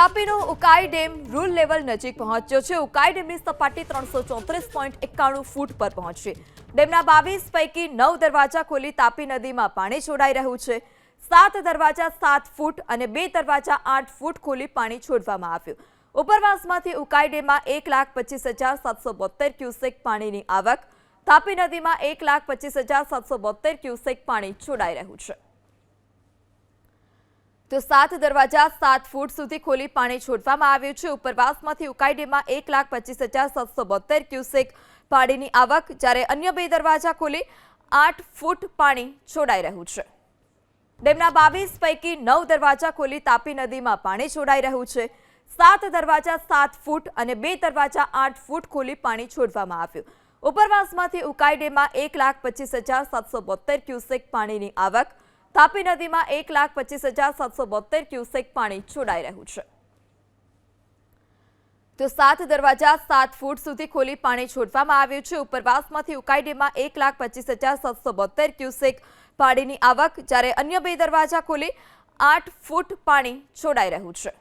તાપીનો Ukai dam rule level નજીક પહોંચ્યો છે. ઉકાઈ ડેમની સપાટી ત્રણસો ચોત્રીસ પોઈન્ટ એકાણું ફૂટ પર પહોંચી. ડેમના બાવીસ પૈકી નવ દરવાજા ખોલી તાપી નદીમાં પાણી છોડાઈ રહ્યું છે. સાત દરવાજા સાત ફૂટ અને બે દરવાજા આઠ ફૂટ ખોલી પાણી છોડવામાં આવ્યું. ઉપરવાસમાંથી ઉકાઈ ડેમમાં એક લાખ પચીસ હજાર સાતસો બોતેર ક્યુસેક પાણીની આવક. તાપી નદીમાં એક લાખ પચીસ હજાર સાતસો બોતેર ક્યુસેક પાણી છોડાઈ રહ્યું છે. તો સાત દરવાજા સાત ફૂટ સુધી ખોલી પાણી છોડવામાં આવ્યું છે. ઉપરવાસમાંથી ઉકાઈ ડેમમાં એક લાખ પચીસ હજાર સાતસો બોતેર ક્યુસેક પાણીની આવક, જ્યારે અન્ય બે દરવાજા ખોલી આઠ ફૂટ પાણી છોડાઈ રહ્યું છે. ડેમના બાવીસ પૈકી નવ દરવાજા ખોલી તાપી નદીમાં પાણી છોડાઈ રહ્યું છે. સાત દરવાજા સાત ફૂટ અને બે દરવાજા આઠ ફૂટ ખોલી પાણી છોડવામાં આવ્યું. ઉપરવાસમાંથી ઉકાઈ ડેમમાં એક લાખ પચીસ હજાર સાતસો બોતેર ક્યુસેક પાણીની આવક તાપી નદીમાં એક લાખ પચીસ હજાર સાતસો બોતેર ક્યુસેક પાણી છોડાઈ રહ્યું છે. તો સાત દરવાજા સાત ફૂટ સુધી ખોલી પાણી છોડવામાં આવ્યું છે. ઉપરવાસમાંથી ઉકાઈ ડેમમાં એક લાખ પચીસ હજાર સાતસો બોતેર ક્યુસેક પાણીની આવક, જ્યારે અન્ય બે દરવાજા ખોલી આઠ ફૂટ પાણી છોડાઈ રહ્યું છે.